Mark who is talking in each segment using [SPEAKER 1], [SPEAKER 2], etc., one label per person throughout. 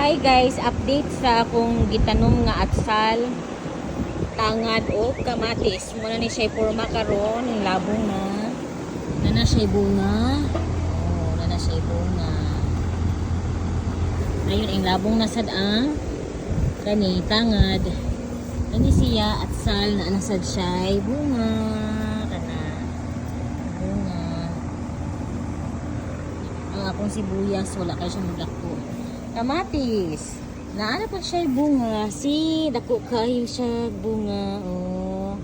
[SPEAKER 1] Hi guys, update sa akong gitanom nga atsal, tangad o kamatis. Muna ni siya forma karon, yung labong na. Nana siya bunga. Oh, nana siya bunga. Ayun, ang labong nasad ang kani tangad. Kani siya atsal na nasad siya bunga. Kana. Bunga. Ang akong sibuyas, wala kayo siyang magdako. Kamatis. Naana pa siya bunga. Si, dako kayo siya bunga. Oh.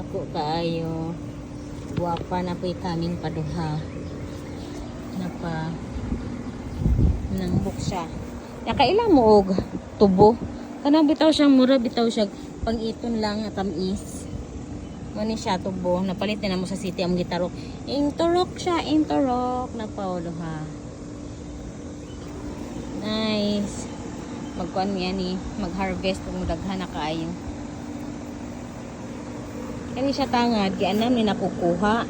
[SPEAKER 1] Dako kayo. Guwapa na po kaming paduha. Napa. Nambok siya. Nakaila mo og tubo. Kanang bitaw siya mura, bitaw siya pang-iton lang tamis. Mani siya tubo. Napalit na mo sa city ang gitarok. Intorok siya, intorok. Napaulo ha. Magkuan niya ni mag-harvest kung daghan na kaayo. Kani siya tangad, gianam ni nakukuha.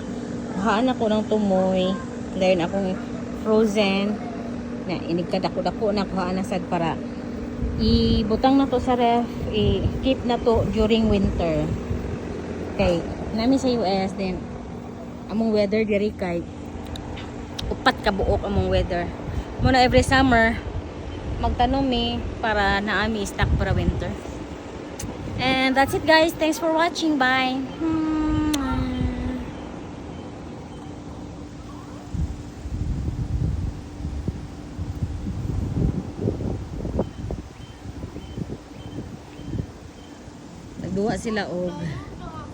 [SPEAKER 1] Kuhaan ako ng tumoy. Then akong frozen. Na inigkadako-dako na kuhaan na sad para ibutang na to sa ref, i-keep na to during winter. Okay, nami sa US then among weather diri kay upat ka buok among weather. Muna every summer magtanom mi para naami stock para winter. And that's it guys. Thanks for watching. Bye. Nagduwa sila og